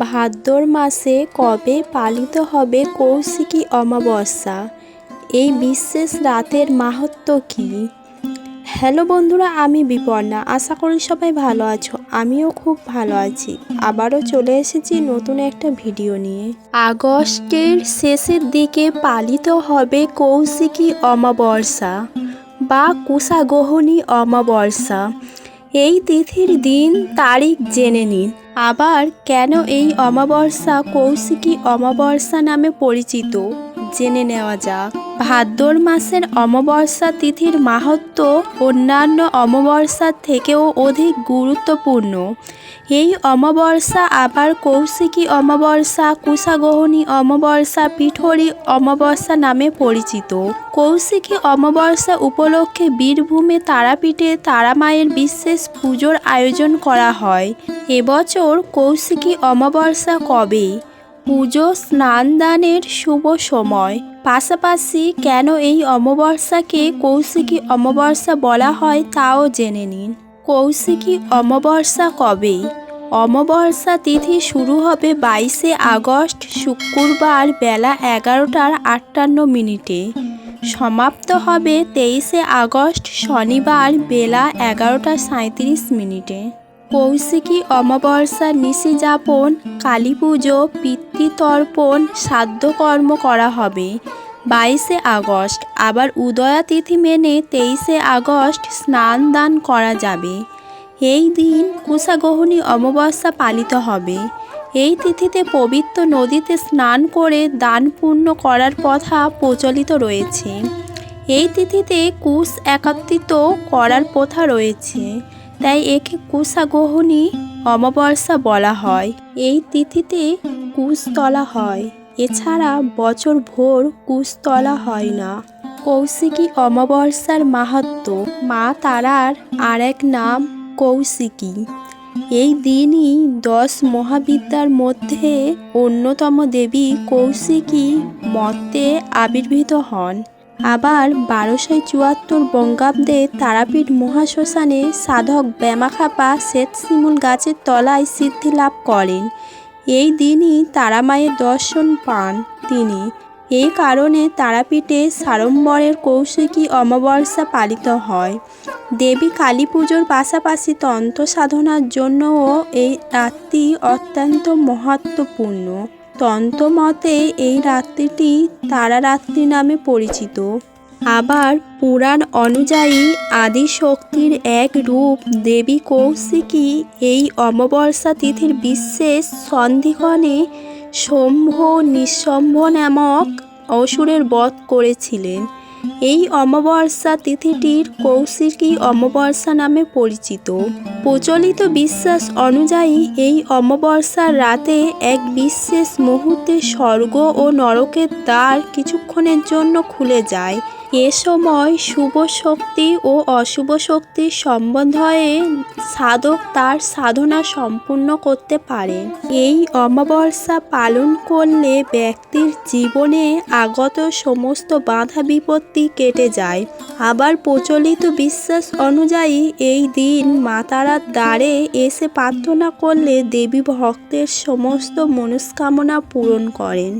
ভাদ্র মাসে কবে পালিত হবে কৌশিকী অমাবস্যা? এই বিশেষ রাতের মাহাত্ম্য কী? হ্যালো বন্ধুরা, আমি বিপর্ণা। আশা করি সবাই ভালো আছো। আমিও খুব ভালো আছি। আবারও চলে এসেছি নতুন একটা ভিডিও নিয়ে। আগস্টের শেষের দিকে পালিত হবে কৌশিকী অমাবস্যা বা কুশাগোহনী অমাবস্যা। এই তিথির দিন তারিখ জেনে নিন। আবার কেন এই অমাবস্যা কৌশিকী অমাবস্যা নামে পরিচিত? জেনে নেওয়া যাক। ভাদ্র মাসের অমাবস্যা তিথির মাহাত্ম্য অন্যান্য অমাবস্যার থেকেও অধিক গুরুত্বপূর্ণ। এই অমাবস্যা আবার কৌশিকী অমাবস্যা, কুশাগোহনী অমাবস্যা, পিঠরি অমাবস্যা নামে পরিচিত। কৌশিকী অমাবস্যা উপলক্ষে বীরভূমে তারাপীঠে তারামায়ের বিশেষ পুজোর আয়োজন করা হয়। এবছর কৌশিকী অমাবস্যা কবে? পুজো স্নান দানের শুভ সময়। পাশাপাশি কেন এই অমাবস্যাকে কৌশিকী অমাবস্যা বলা হয় তাও জেনে নিন। কৌশিকী অমাবস্যা কবে অমাবস্যা তিথি শুরু হবে বাইশে আগস্ট শুক্রবার বেলা এগারোটার আটান্ন মিনিটে। সমাপ্ত হবে তেইশে আগস্ট শনিবার বেলা এগারোটা সাঁত্রিশ মিনিটে। কৌশিকী অমাবস্যার নিশি যাপন কালী পুজো পিতৃতর্পণ শ্রাদ্ধকর্ম করা হবে। বাইশে আগস্ট, আবার উদয়া তিথি মেনে তেইশে আগস্ট স্নান দান করা যাবে। এই দিন কুশাগোহনী অমাবস্যা পালিত হবে। এই তিথিতে পবিত্র নদীতে স্নান করে দান পূর্ণ করার প্রথা প্রচলিত রয়েছে। এই তিথিতে কুশ একত্রিত করার প্রথা রয়েছে। তাই একে কুশাগোহনী অমাবস্যা বলা হয়। এই তিথিতে কুশ তলা হয়। এছাড়া বছর ভোর কুশ তলা হয় না। কৌশিকী অমাবস্যার মাহাত্ম্য মা তারার আরেক নাম কৌশিকী। এই দিনই দশ মহাবিদ্যার মধ্যে অন্যতম দেবী কৌশিকী মতে আবির্ভূত হন। আবার বারোশো চুয়াত্তর বঙ্গাব্দে তারাপীঠ মহাশ্মশানে সাধক ব্যামাখাপা শ্বেত শিমুল গাছের তলায় সিদ্ধি লাভ করেন। এই দিনই তারামায়ের দর্শন পান তিনি। এই কারণে তারাপীঠে সাড়ম্বরের কৌশিকী অমাবস্যা পালিত হয়। দেবী কালী পুজোর পাশাপাশি তন্ত্র সাধনার জন্যও এই রাত্রি অত্যন্ত মহত্বপূর্ণ। তন্ত্রমতে এই রাত্রিটি তারারাত্রি নামে পরিচিত। আবার পুরাণ অনুযায়ী আদিশক্তির এক রূপ দেবী কৌশিকী এই অমাবস্যা তিথির বিশেষ সন্ধিক্ষণে শম্ভ নিঃসম্ভ নামক অসুরের বধ করেছিলেন। এই অমাবস্যা তিথিটির কৌশিকী অমাবস্যা নামে পরিচিত। প্রচলিত বিশ্বাস অনুযায়ী এই অমাবস্যার রাতে এক বিশেষ মুহূর্তে স্বর্গ ও নরকের দ্বার কিছুক্ষণের জন্য খুলে যায়। এ সময় শুভ শক্তি ও অশুভ শক্তির সম্বন্ধে সাধক তার সাধনা সম্পূর্ণ করতে পারে। এই অমাবস্যা পালন করলে ব্যক্তির জীবনে আগত সমস্ত বাধা বিপত্তি কেটে যায়। আবার প্রচলিত বিশ্বাস অনুযায়ী এই দিন মাতারার দ্বারে এসে প্রার্থনা করলে দেবী ভক্তের সমস্ত মনস্কামনা পূরণ করেন।